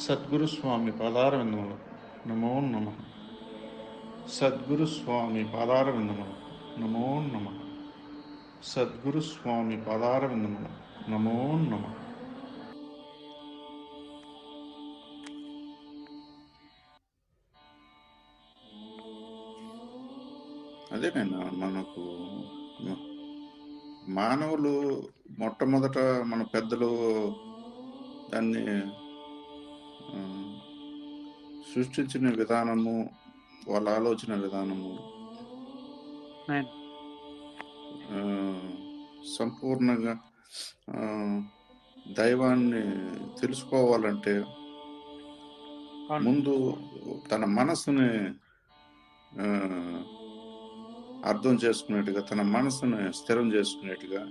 సద్గురు స్వామి పాదారవిందములు. నమో నమ. సద్గురు స్వామి పాదారవిందములు. నమో నమ. సద్గురు స్వామి పాదారవిందములు. నమో నమ. అదే మనకు మానవులు మొట్టమొదట మన పెద్దలు దాన్ని సృష్టించిన విధానము వాళ్ళ ఆలోచన విధానము సంపూర్ణంగా దైవాన్ని తెలుసుకోవాలంటే ముందు తన మనసుని ఆ, అర్థం చేసుకునేట్టుగా తన మనసుని స్థిరం చేసుకునేట్టుగా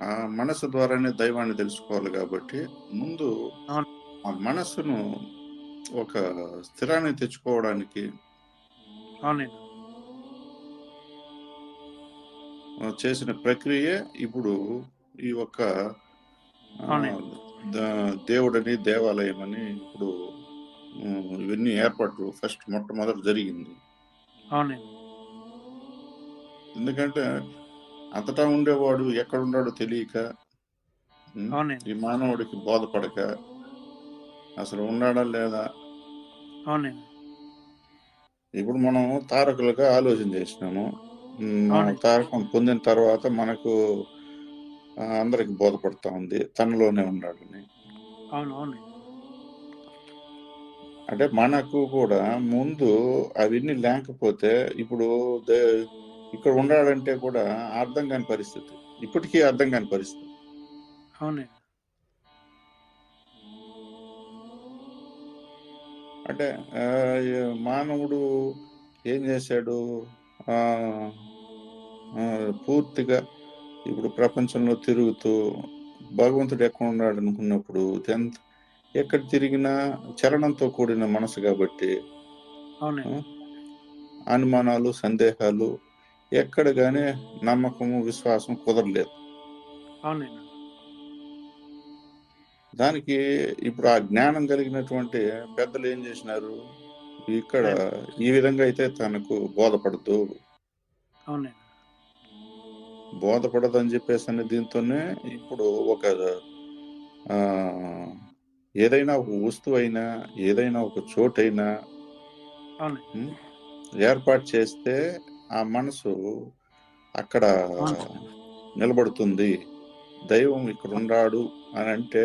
ఆ మనసు ద్వారానే దైవాన్ని తెలుసుకోవాలి కాబట్టి ముందు. ఆ మనసును ఒక స్థిరాన్ని తెచ్చుకోవడానికి చేసిన ప్రక్రియ ఇప్పుడు ఈ యొక్క దేవుడని దేవాలయం అని ఇప్పుడు ఇవన్నీ ఏర్పాట్లు ఫస్ట్ మొట్టమొదటి జరిగింది. ఎందుకంటే అంతటా ఉండేవాడు ఎక్కడ ఉన్నాడో తెలియక ఈ మానవుడికి బోధపడక అసలు ఉన్నాడా లేదా? అవును ఇప్పుడు మనం తారకులుగా ఆలోచన చేసినాము. తారకం పొందిన తర్వాత మనకు అందరికి బోధపడతా ఉంది. తనలోనే ఉన్నాడని అంటే మనకు కూడా ముందు అవన్నీ లేకపోతే ఇప్పుడు ఇక్కడ ఉన్నాడంటే కూడా అర్థం కాని పరిస్థితి. ఇప్పటికీ అర్థం కాని పరిస్థితి. అవును అంటే మానవుడు ఏం చేశాడు? పూర్తిగా ఇప్పుడు ప్రపంచంలో తిరుగుతూ భగవంతుడు ఎక్కడ ఉన్నాడు అనుకున్నప్పుడు ఎంత ఎక్కడ తిరిగినా చలనంతో కూడిన మనసు కాబట్టి అనుమానాలు సందేహాలు ఎక్కడ కానీ నమ్మకము విశ్వాసం కుదరలేదు. అవును దానికి ఇప్పుడు ఆ జ్ఞానం కలిగినటువంటి పెద్దలు ఏం చేసినారు? ఇక్కడ ఈ విధంగా అయితే తనకు బోధపడదు. బోధపడదు అని చెప్పేసి అనే దీంతోనే ఇప్పుడు ఒక ఆ ఏదైనా ఒక వస్తువు అయినా ఏదైనా ఒక చోటైనా ఏర్పాటు చేస్తే ఆ మనసు అక్కడ. నిలబడుతుంది. దైవం ఇక్కడ ఉన్నాడు అని అంటే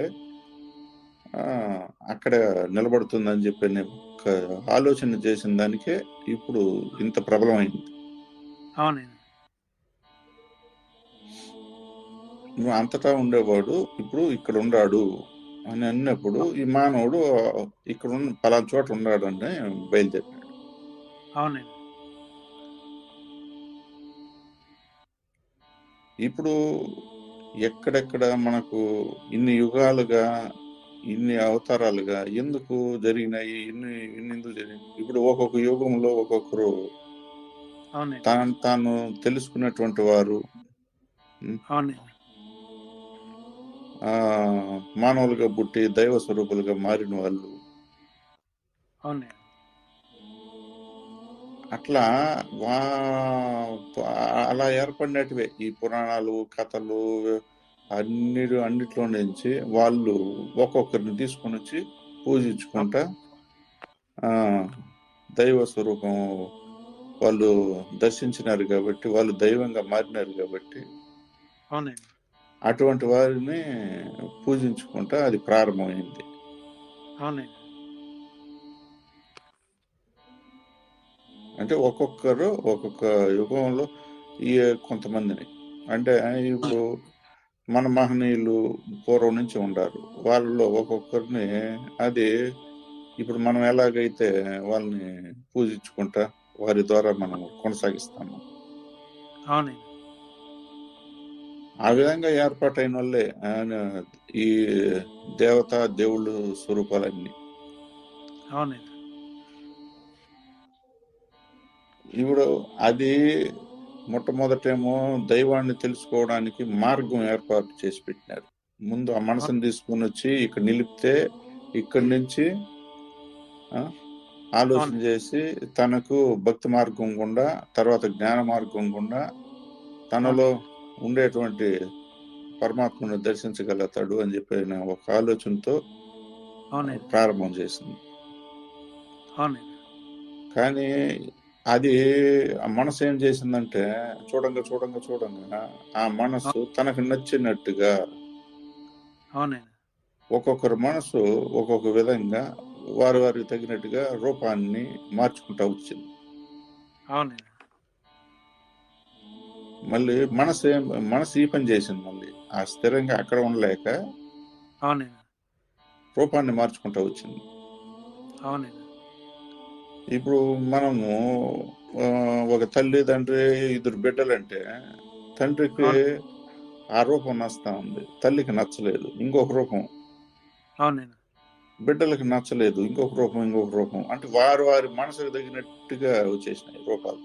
అక్కడ నిలబడుతుంది అని చెప్పి నేను ఒక ఆలోచన చేసిన దానికే ఇప్పుడు ఇంత ప్రబలమైంది. నువ్వు అంతటా ఉండేవాడు ఇప్పుడు ఇక్కడ ఉన్నాడు అని అన్నప్పుడు ఈ మానవుడు ఇక్కడ ఉన్న పలానా చోట ఉన్నాడు అని బయలుదేరినాడు. అవును ఇప్పుడు ఎక్కడెక్కడ మనకు ఇన్ని యుగాలుగా ఇన్ని అవతారాలుగా ఎందుకు జరిగినాయి? ఇన్ని ఇన్ని ఎందుకు జరిగినాయి? ఇప్పుడు ఒక్కొక్క యుగంలో ఒక్కొక్కరు తాను తాను తెలుసుకున్నటువంటి వారు మానవులుగా పుట్టి దైవ స్వరూపులుగా మారిన వాళ్ళు. అట్లా వా అలా ఏర్పడినటివే ఈ పురాణాలు కథలు అన్నిటి అన్నిట్లో నుంచి వాళ్ళు ఒక్కొక్కరిని తీసుకొని వచ్చి పూజించుకుంటా ఆ దైవ స్వరూపం వాళ్ళు దర్శించినారు కాబట్టి వాళ్ళు దైవంగా మారినారు కాబట్టి అటువంటి వారిని పూజించుకుంటా అది ప్రారంభమైంది. అంటే ఒక్కొక్కరు ఒక్కొక్క యుగంలో ఈ కొంతమందిని. అంటే ఇప్పుడు మన మహనీయులు పూర్వం నుంచి ఉండారు. వాళ్ళలో ఒక్కొక్కరిని అది ఇప్పుడు మనం ఎలాగైతే వాళ్ళని పూజించుకుంటా వారి ద్వారా మనం కొనసాగిస్తాము. ఆ విధంగా ఏర్పాటైన వాళ్ళే ఆయన ఈ దేవత దేవుళ్ళు స్వరూపాలన్నీ. ఇప్పుడు అది మొట్టమొదటేమో దైవాన్ని తెలుసుకోవడానికి మార్గం ఏర్పాటు చేసి పెట్టినారు. ముందు ఆ మనసుని తీసుకుని వచ్చి ఇక్కడ నిలిపితే ఇక్కడి నుంచి ఆలోచన. చేసి తనకు భక్తి మార్గం గుండా తర్వాత జ్ఞాన మార్గం గుండా తనలో ఉండేటువంటి పరమాత్మను దర్శించగలుగుతాడు అని చెప్పిన ఒక ఆలోచనతో ప్రారంభం చేసింది. కానీ అది ఆ మనసు ఏం చేసిందంటే చూడంగా చూడంగా చూడంగా ఆ మనసు తనకు నచ్చినట్టుగా ఒక్కొక్కరి మనసు ఒక్కొక్క విధంగా వారి వారికి తగినట్టుగా రూపాన్ని మార్చుకుంటా వచ్చింది. మళ్ళీ మనసు ఏం మనసు ఈ పని చేసింది మళ్ళీ. ఆ స్థిరంగా అక్కడ ఉండలేక రూపాన్ని మార్చుకుంటా వచ్చింది. అవునండి. ఇప్పుడు మనము ఒక తల్లి తండ్రి ఇద్దరు బిడ్డలంటే తండ్రికి ఆ రూపం నచ్చుతా ఉంది. తల్లికి నచ్చలేదు ఇంకొక రూపం. అవునండి. బిడ్డలకు నచ్చలేదు ఇంకొక రూపం ఇంకొక రూపం. అంటే వారు వారి మనసుకు తగినట్టుగా వచ్చేసినాయి రూపాలు.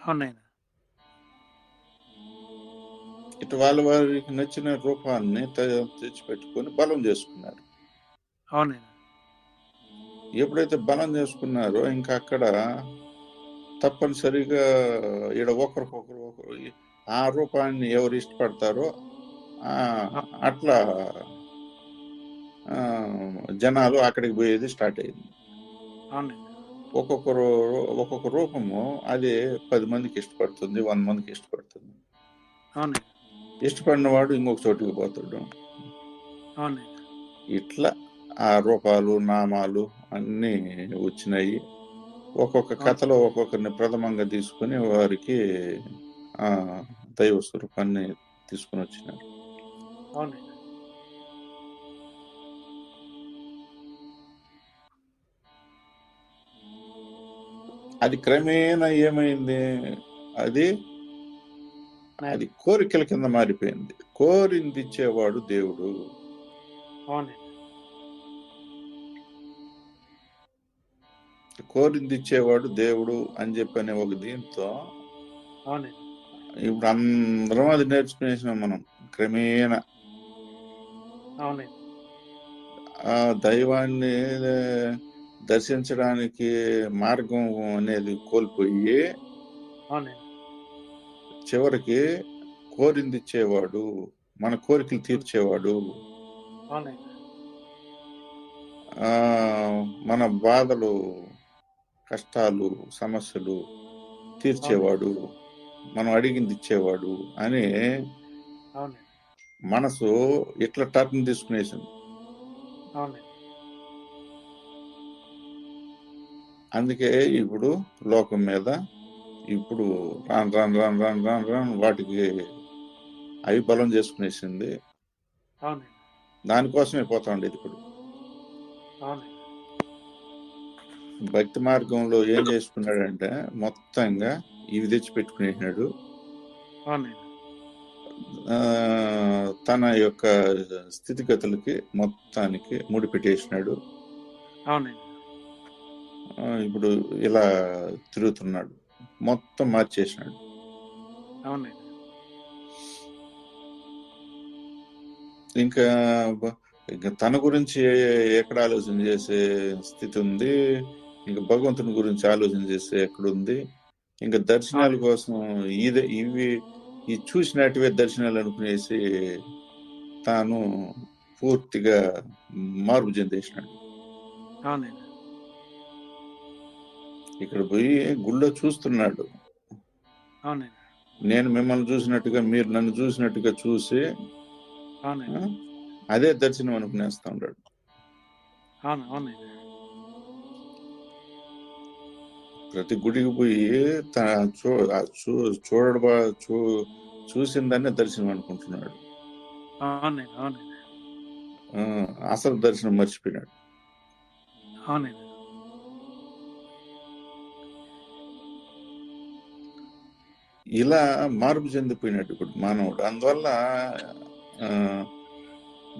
అవునండి. ఇటు వాళ్ళ వారికి నచ్చిన రూపాన్ని తెచ్చిపెట్టుకొని బలం చేసుకున్నారు. అవునండి. ఎప్పుడైతే బలం చేసుకున్నారో ఇంకా అక్కడ తప్పనిసరిగా ఈడ ఒకరికొకరు ఒకరు ఆ రూపాన్ని ఎవరు ఇష్టపడతారో అట్లా జనాలు అక్కడికి పోయేది స్టార్ట్ అయింది. ఒక్కొక్కరు ఒక్కొక్క రూపము అది పది మందికి ఇష్టపడుతుంది వంద మందికి ఇష్టపడుతుంది. ఇష్టపడిన వాడు ఇంకొక చోటుకి పోతాడు. ఇట్లా ఆ రూపాలు నామాలు అన్నీ వచ్చినాయి. ఒక్కొక్క కథలో ఒక్కొక్కరిని ప్రథమంగా తీసుకుని వారికి ఆ దైవ స్వరూపాన్ని తీసుకుని వచ్చినారు. అది క్రమేణా ఏమైంది? అది అది కోరికల కింద మారిపోయింది. కోరింది ఇచ్చేవాడు దేవుడు. అవునండి. కోరింది ఇచ్చేవాడు దేవుడు అని చెప్పనే ఒక దీంతో ఇప్పుడు అందరం అది నేర్చుకునేసినాం మనం క్రమేణా. ఆ దైవాన్ని దర్శించడానికి మార్గం అనేది కోల్పోయి చివరికి కోరింది ఇచ్చేవాడు మన కోరికలు తీర్చేవాడు. మన బాధలు కష్టాలు సమస్యలు తీర్చేవాడు మనం అడిగింది ఇచ్చేవాడు అని మనసు ఇట్లా టర్న్ తీసుకునేసింది. అందుకే ఇప్పుడు లోకం మీద ఇప్పుడు రాను రాను రాను రాను రాను రాను వాటికి అవి బలం చేసుకునేసింది. దానికోసమే పోతా ఉండేది ఇప్పుడు. అవునండి. భక్తి మార్గంలో ఏం చేసుకున్నాడంటే మొత్తంగా ఇవి తెచ్చి పెట్టుకునేసినాడు తన యొక్క స్థితిగతులకి మొత్తానికి ముడిపెట్టేసినాడు. అవునండి ఆ, ఇప్పుడు ఇలా తిరుగుతున్నాడు. మొత్తం మార్చేసినాడు. ఇంకా తన గురించి ఎక్కడ ఆలోచన చేసే స్థితి ఉంది? ఇంకా భగవంతుని గురించి ఆలోచన చేసే ఎక్కడుంది? ఇంకా దర్శనాల కోసం ఇదే ఇవి ఈ చూసినట్టువే దర్శనాలు అనుకునేసి తాను పూర్తిగా మార్పు చెందేసినాడు. ఇక్కడ పోయి గుళ్ళో చూస్తున్నాడు. నేను మిమ్మల్ని చూసినట్టుగా మీరు నన్ను చూసినట్టుగా చూసి అదే దర్శనం అనుకునేస్తా ఉన్నాడు. ప్రతి గుడికి పోయి త- చూ చూ చూడబా చూ చూసిన దాన్నే దర్శనం అనుకుంటున్నాడు. అసలు దర్శనం మర్చిపోయినాడు. ఇలా మార్పు చెందిపోయినట్టు ఇప్పుడు మానవుడు. అందువల్ల ఆ,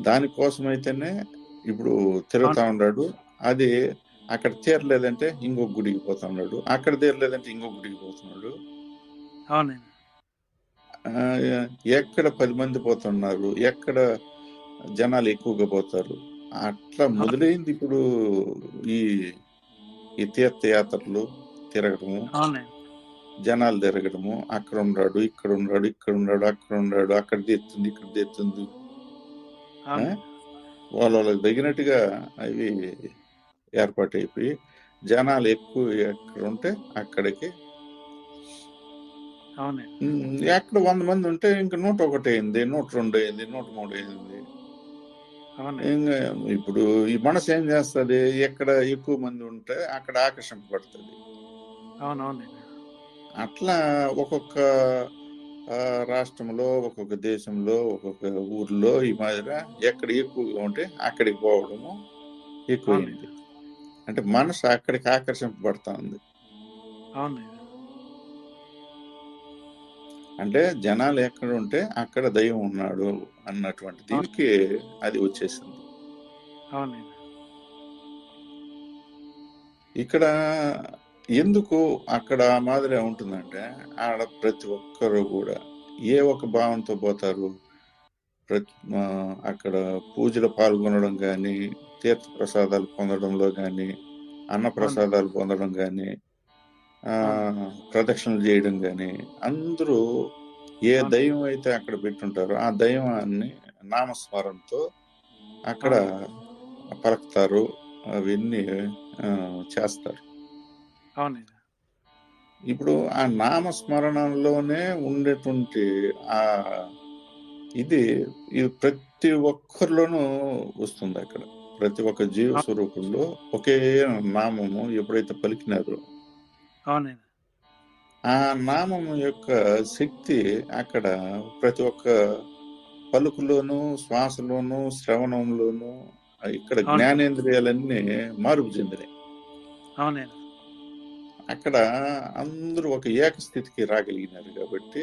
దానికోసమైతేనే ఇప్పుడు తిరుగుతా ఉన్నాడు. అది అక్కడ తీరలేదంటే ఇంకొక గుడికి పోతున్నాడు అక్కడ తీరలేదంటే ఇంకొక గుడికి పోతున్నాడు అవునండి. ఎక్కడ పది మంది పోతున్నారు ఎక్కడ జనాలు ఎక్కువగా పోతారు అట్లా మొదలైంది ఇప్పుడు ఈ ఈ తీర్థయాత్రలు తిరగడము. జనాలు తిరగడము. అక్కడ ఉన్నాడు ఇక్కడ ఉన్నాడు ఇక్కడ ఉన్నాడు అక్కడ ఉన్నాడు అక్కడ తీరుతుంది ఇక్కడ తీరుతుంది. అవునండి వాళ్ళ వాళ్ళకి తగినట్టుగా అవి ఏర్పాటైపోయి జనాలు ఎక్కువ ఎక్కడ ఉంటే అక్కడికి ఎక్కడ వంద మంది ఉంటే ఇంకా నూట ఒకటి అయింది నూట రెండు అయింది నూట మూడు అయింది. ఇంకా ఇప్పుడు ఈ మనసు ఏం చేస్తుంది? ఎక్కడ ఎక్కువ మంది ఉంటే అక్కడ ఆకర్షింపబడుతుంది అట్లా ఒక్కొక్క రాష్ట్రంలో ఒక్కొక్క దేశంలో ఒక్కొక్క ఊర్లో ఈ మాదిరి ఎక్కడ ఎక్కువగా ఉంటే అక్కడికి పోవడము ఎక్కువైంది. అంటే మనసు అక్కడికి ఆకర్షింపబడతా ఉంది అంటే జనాలు ఎక్కడ ఉంటే అక్కడ దైవం ఉన్నాడు అన్నటువంటి దీనికి అది వచ్చేసింది. ఇక్కడ ఎందుకు అక్కడ ఆ మాదిరి ఉంటుందంటే ఆడ ప్రతి ఒక్కరు కూడా ఏ ఒక భావంతో పోతారు? అక్కడ పూజలు పాల్గొనడం కానీ తీర్థ ప్రసాదాలు పొందడంలో కానీ అన్న ప్రసాదాలు పొందడం కానీ ఆ ప్రదక్షిణలు చేయడం కానీ అందరూ ఏ. దైవం అయితే అక్కడ పెట్టుంటారో ఆ దైవాన్ని నామస్మరణతో అక్కడ పలుకుతారు అవన్నీ చేస్తారు. అవునండి. ఇప్పుడు ఆ నామస్మరణలోనే ఉండేటువంటి ఆ ఇది ఇది ప్రతి ఒక్కరిలోనూ వస్తుంది అక్కడ. ప్రతి ఒక్క జీవ స్వరూపంలో ఒకే నామము ఎప్పుడైతే పలికినారో అవునండి ఆ నామము యొక్క శక్తి అక్కడ ప్రతి ఒక్క పలుకులోను శ్వాసలోను శ్రవణంలోను ఇక్కడ. జ్ఞానేంద్రియాలన్నీ మార్పు చెందినాయి అవునండి అక్కడ అందరూ ఒక ఏకస్థితికి రాగలిగినారు కాబట్టి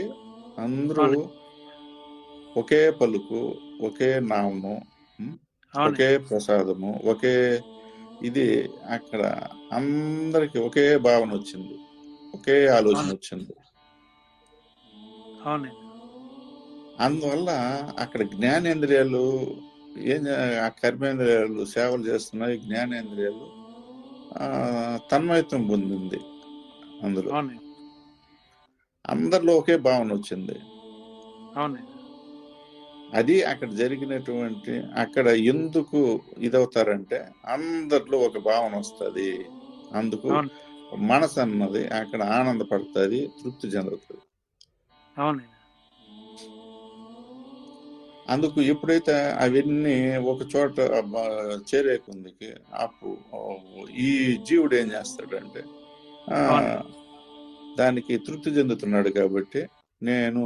అందరూ. ఒకే పలుకు ఒకే నామము ఒకే ప్రసాదము ఒకే ఇది అక్కడ అందరికి ఒకే భావన వచ్చింది ఒకే ఆలోచన. వచ్చింది. అందువల్ల అక్కడ జ్ఞానేంద్రియాలు ఏం ఆ కర్మేంద్రియాలు సేవలు చేస్తున్నాయి జ్ఞానేంద్రియాలు ఆ, తన్మయత్వం పొందింది అందులో. అందరిలో ఒకే భావన వచ్చింది. అవునండి అది అక్కడ జరిగినటువంటి అక్కడ ఎందుకు ఇదవుతారంటే అందరిలో ఒక భావన వస్తుంది అందుకు. మనసు అన్నది అక్కడ ఆనందపడుతుంది తృప్తి చెందుతుంది అందుకు ఎప్పుడైతే అవన్నీ ఒక చోట చేరే కొందికి అప్పుడు ఈ జీవుడు ఏం చేస్తాడంటే. దానికి తృప్తి చెందుతున్నాడు కాబట్టి నేను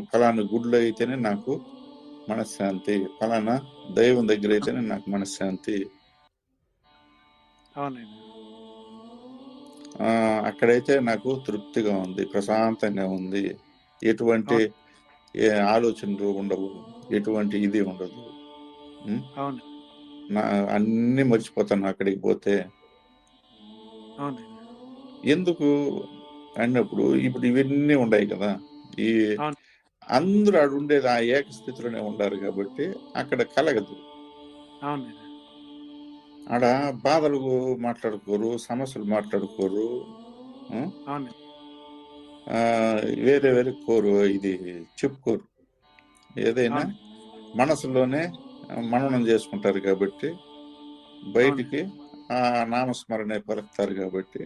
ఫలానా గుడిలో అయితేనే నాకు మనశ్శాంతి ఫలానా దైవం దగ్గర అయితేనే నాకు మనశ్శాంతి. అక్కడైతే నాకు తృప్తిగా ఉంది ప్రశాంతంగా ఉంది. ఎటువంటి ఆలోచనలు ఉండవు ఎటువంటి ఇది ఉండదు. నా అన్ని మర్చిపోతాను అక్కడికి పోతే. ఎందుకు? అన్నప్పుడు ఇప్పుడు ఇవన్నీ ఉన్నాయి కదా. ఈ. అందరూ ఆడు ఉండేది ఆ ఏకస్థితిలోనే ఉండారు కాబట్టి అక్కడ కలగదు. ఆడ బాధలు మాట్లాడుకోరు సమస్యలు మాట్లాడుకోరు వేరే వేరే కోరు ఇది చెప్పుకోరు. ఏదైనా. మనసులోనే మననం చేసుకుంటారు కాబట్టి బయటికి ఆ నామస్మరణ పలుకుతారు కాబట్టి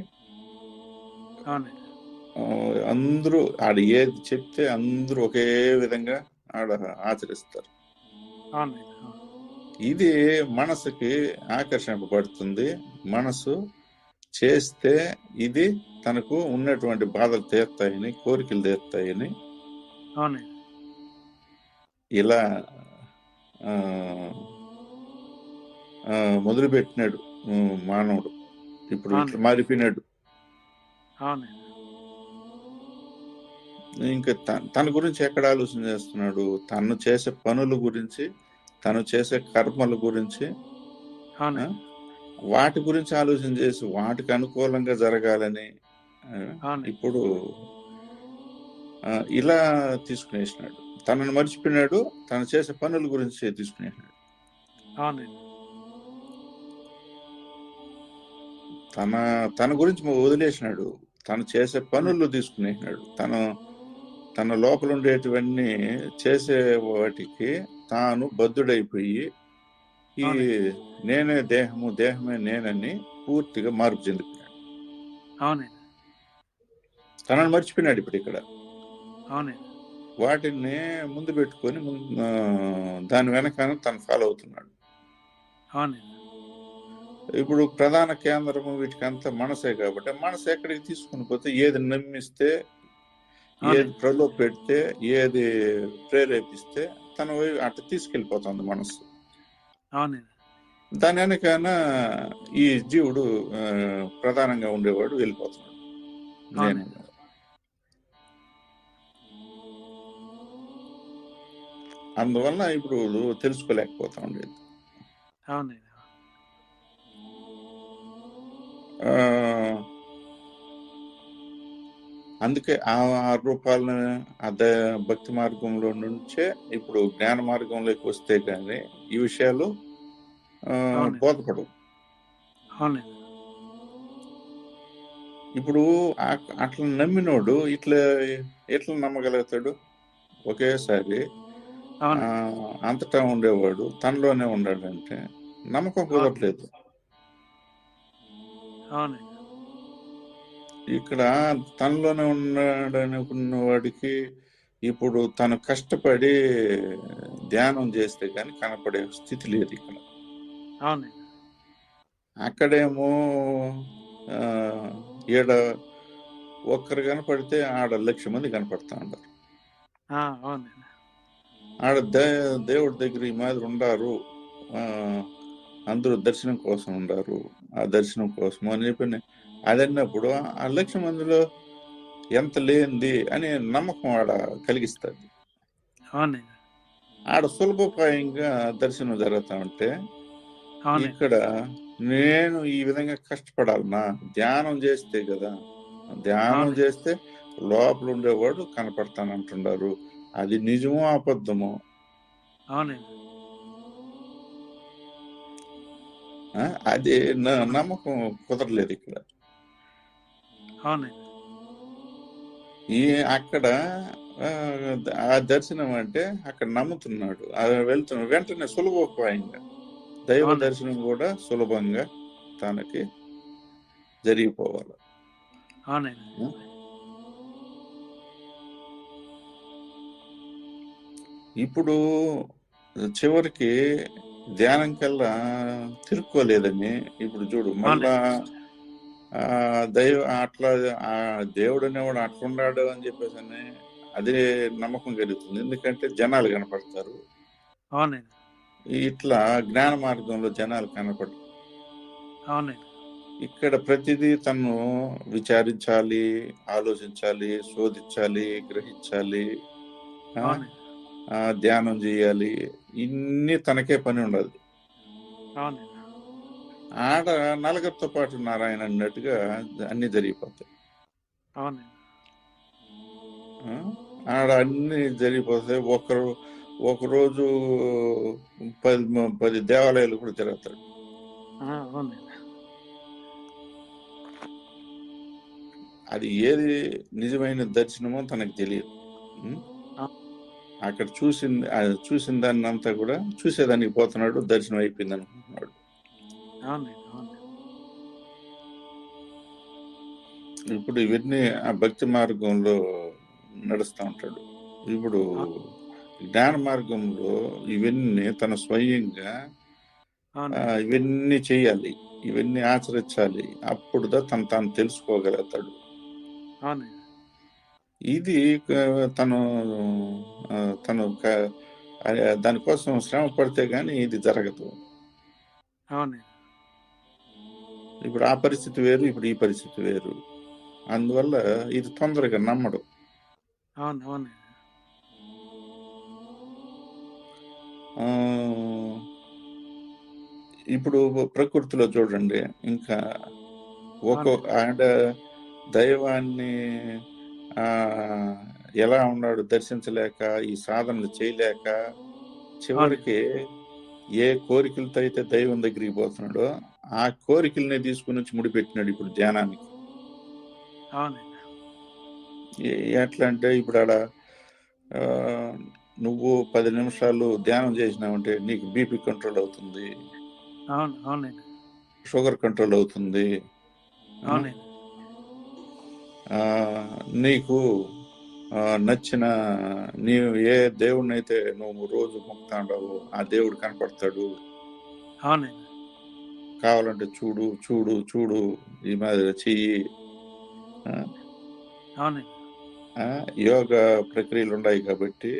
అందరూ ఆడ ఏది చెప్తే అందరూ ఒకే విధంగా ఆడ ఆచరిస్తారు. ఇది మనసుకి ఆకర్షింపబడుతుంది. మనసు చేస్తే ఇది తనకు ఉన్నటువంటి బాధలు తీరుతాయని కోరికలు తీరుతాయని. ఇలా మొదలుపెట్టినాడు మానవుడు. ఇప్పుడు. మారిపోయినాడు. అవునండి. ఇంకా తన గురించి ఎక్కడ ఆలోచన చేస్తున్నాడు? తను చేసే పనుల గురించి తను చేసే కర్మల గురించి వాటి గురించి ఆలోచన చేసి వాటికి అనుకూలంగా జరగాలని ఇప్పుడు ఇలా తీసుకునేసినాడు. తనను మర్చిపోయినాడు తను చేసే పనుల గురించి తీసుకునేసినాడు. తన తన గురించి వదిలేసినాడు. తను చేసే పనులు తీసుకునేసినాడు. తను తన లోపల ఉండేటివన్నీ చేసే వాటికి తాను బద్ధుడైపోయి ఈ. నేనే దేహము దేహమే నేనని పూర్తిగా మార్పు అవునండి. తనను మర్చిపోయినాడు ఇప్పుడు ఇక్కడ. అవునండి. వాటిని ముందు పెట్టుకొని దాని వెనకాల తను ఫాలో అవుతున్నాడు. అవునండి. ఇప్పుడు ప్రధాన కేంద్రము వీటికంతా మనసే కాబట్టి మనసు ఎక్కడికి తీసుకుని పోతే ఏది నమ్మిస్తే ఏది. ప్రలోభ పెడితే ఏది ప్రేరేపిస్తే తన వైపు అట్లా తీసుకెళ్ళిపోతుంది మనసు దాని వెనకాన ఈ జీవుడు ప్రధానంగా ఉండేవాడు వెళ్ళిపోతున్నాడు. అందువల్ల ఇప్పుడు తెలుసుకోలేకపోతా ఉండేది. అందుకే ఆ రూపాలను అదే భక్తి మార్గంలో నుంచే ఇప్పుడు జ్ఞాన మార్గంలోకి వస్తే కానీ ఈ విషయాలు. బోధపడవు. ఇప్పుడు అట్లా నమ్మినోడు ఇట్లా ఎట్లా నమ్మగలుగుతాడు? ఒకేసారి అంతటా ఉండేవాడు తనలోనే ఉన్నాడంటే నమ్మకం కుదరట్లేదు. అవునండి. ఇక్కడ తనలోనే ఉన్నాడు అనుకున్న వాడికి ఇప్పుడు తను కష్టపడి ధ్యానం చేస్తే కానీ కనపడే స్థితి లేదు ఇక్కడ. అక్కడేమో ఈడ ఒక్కరు కనపడితే ఆడ లక్ష మంది కనపడతా ఉంటారు అవునండి. ఆడ దేవుడి దగ్గర ఈ మాదిరి ఉండారు. అందరూ దర్శనం కోసం ఉండారు. ఆ దర్శనం కోసం అని చెప్పి అది అన్నప్పుడు ఆ లక్ష మందిలో ఎంత లేనిది అనే నమ్మకం ఆడ కలిగిస్తుంది. ఆడ సులభోపాయంగా దర్శనం జరుగుతా ఉంటే ఇక్కడ నేను ఈ విధంగా కష్టపడాలనా ధ్యానం చేస్తే కదా ధ్యానం. చేస్తే లోపల ఉండేవాడు కనపడతానంటున్నారు అది నిజమో అబద్ధమో? అది న- నమ్మకం కుదరలేదు ఇక్కడ. ఈ అక్కడ ఆ, దర్శనం అంటే అక్కడ నమ్ముతున్నాడు. వెళ్తున్నాడు వెంటనే సులభోపాయంగా దైవ. దర్శనం కూడా సులభంగా తనకి జరిగిపోవాలి. ఇప్పుడు చివరికి ధ్యానం కల్లా తిరుక్కోలేదని ఇప్పుడు చూడు మళ్ళా దైవ అట్లా ఆ దేవుడు అనేవాడు అట్లున్నాడు అని చెప్పేసి అని అదే నమ్మకం కలుగుతుంది. ఎందుకంటే జనాలు కనపడతారు. ఇట్లా జ్ఞాన మార్గంలో జనాలు అవునండి. ఇక్కడ ప్రతిదీ తను విచారించాలి ఆలోచించాలి శోధించాలి గ్రహించాలి ధ్యానం చేయాలి. ఇన్ని తనకే పని ఉండదు. ఆడ నలుగురితో పాటు నారాయణ అన్నట్టుగా అన్ని జరిగిపోతాయి? ఆడ అన్ని జరిగిపోతాయి. ఒకరు ఒకరోజు పది పది దేవాలయాలు కూడా తిరుగుతాడు అది ఏది నిజమైన దర్శనమో తనకు తెలియదు? అక్కడ చూసింది చూసిన దాన్ని అంతా కూడా చూసేదానికి పోతున్నాడు దర్శనం అయిపోయింది అనుకుంటున్నాడు. ఇప్పుడు ఇవన్నీ ఆ భక్తి మార్గంలో నడుస్తూ ఉంటాడు. ఇప్పుడు జ్ఞాన మార్గంలో ఇవన్నీ తన స్వయంగా ఇవన్నీ చేయాలి ఇవన్నీ ఆచరించాలి అప్పుడు తను తాను తెలుసుకోగలుగుతాడు. ఇది తను తను దానికోసం శ్రమ పడితే గానీ ఇది జరగదు. అవునండి. ఇప్పుడు ఆ పరిస్థితి వేరు ఇప్పుడు ఈ పరిస్థితి వేరు. అందువల్ల ఇది తొందరగా నమ్మడు. అవును ఇప్పుడు ప్రకృతిలో చూడండి ఇంకా ఒక్కో ఆడ దైవాన్ని ఆ ఎలా ఉన్నాడు దర్శించలేక ఈ సాధనలు చేయలేక చివరికి ఏ కోరికలతో అయితే దైవం దగ్గరికి పోతున్నాడో ఆ కోరికల్ని తీసుకుని వచ్చి ముడిపెట్టినాడు ఇప్పుడు ధ్యానానికి. ఎట్లా అంటే ఇప్పుడు ఆడ నువ్వు పది నిమిషాలు ధ్యానం చేసినావంటే నీకు బీపీ కంట్రోల్ అవుతుంది. షుగర్ కంట్రోల్ అవుతుంది. నీకు నచ్చిన నీవు ఏ దేవుడిని అయితే నువ్వు రోజు మొక్కుతాండావు ఆ దేవుడు కనపడతాడు. అవునండి. కావాలంటే చూడు చూడు చూడు ఈ మాదిరి చెయ్యి. యోగా ప్రక్రియలు ఉన్నాయి కాబట్టి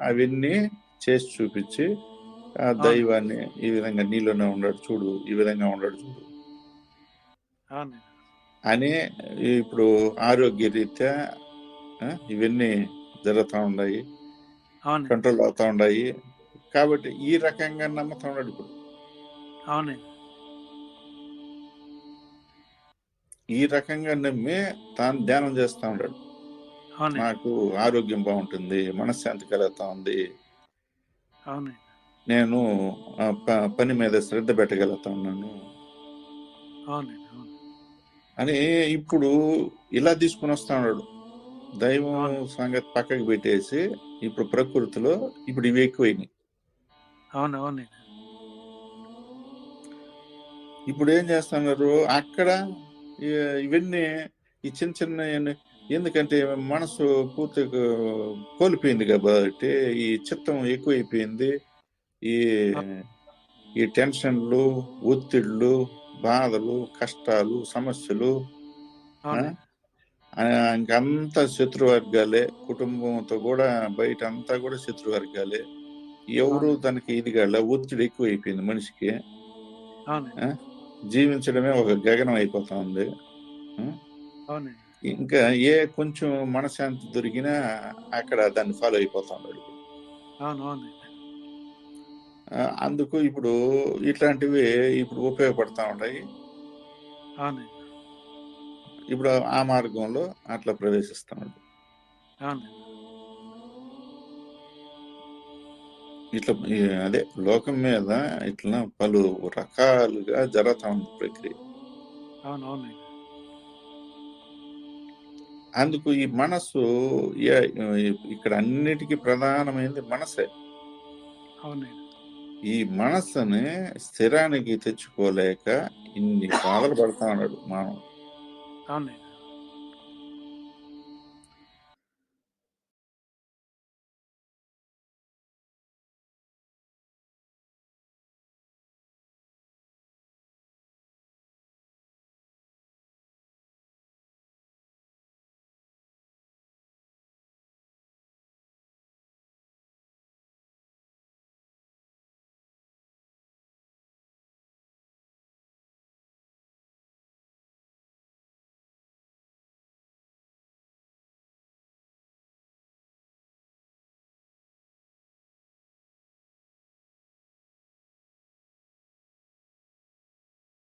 అవన్నీ చేసి చూపించి ఆ దైవాన్ని ఈ విధంగా నీలోనే ఉన్నాడు చూడు ఈ విధంగా ఉన్నాడు చూడు. అని ఇప్పుడు ఆరోగ్య రీత్యా ఇవన్నీ జరుగుతూ ఉన్నాయి. కంట్రోల్ అవుతా ఉన్నాయి. కాబట్టి ఈ రకంగా నమ్ముతా ఉన్నాడు ఇప్పుడు. అవునండి ఈ రకంగా నమ్మి తాను ధ్యానం చేస్తా ఉన్నాడు. అవునండి. నాకు ఆరోగ్యం బాగుంటుంది మనశ్శాంతి కలుగుతా ఉంది. నేను పని మీద శ్రద్ధ పెట్టగలుగుతా ఉన్నాను. అని ఇప్పుడు ఇలా తీసుకుని వస్తా ఉన్నాడు. దైవం. సంగతి పక్కకి పెట్టేసి ఇప్పుడు ప్రకృతిలో ఇప్పుడు ఇవి ఎక్కువైనాయి. ఇప్పుడు ఏం చేస్తున్నారు అక్కడ ఇవన్నీ ఈ చిన్న చిన్న ఎందుకంటే మనసు పూర్తిగా కోల్పోయింది కాబట్టి ఈ చిత్తం ఎక్కువైపోయింది. ఈ ఈ టెన్షన్లు ఒత్తిళ్ళు బాధలు కష్టాలు సమస్యలు ఇంకంతా శత్రువర్గాలే. కుటుంబంతో కూడా బయట అంతా కూడా శత్రువర్గాలే. ఎవరు. తనకి ఇది కాలే ఒత్తిడి ఎక్కువైపోయింది మనిషికి. జీవించడమే ఒక గగనం అయిపోతా ఉంది ఇంకా ఏ కొంచెం మనశాంతి దొరికినా అక్కడ దాన్ని ఫాలో అయిపోతా ఉన్నాడు అందుకు ఇప్పుడు ఇట్లాంటివి ఇప్పుడు ఉపయోగపడతా ఉన్నాయి ఇప్పుడు ఆ మార్గంలో అట్లా ప్రవేశిస్తున్నాడు ఇట్లా అదే లోకం మీద ఇట్లా పలు రకాలుగా జరుగుతా ఉంది ప్రక్రియ. అందుకు ఈ మనస్సు ఇక్కడ అన్నిటికీ ప్రధానమైనది మనసే. ఈ మనస్సుని స్థిరానికి తెచ్చుకోలేక ఇన్ని బాధలు పడతా ఉన్నాడు మానవుడు.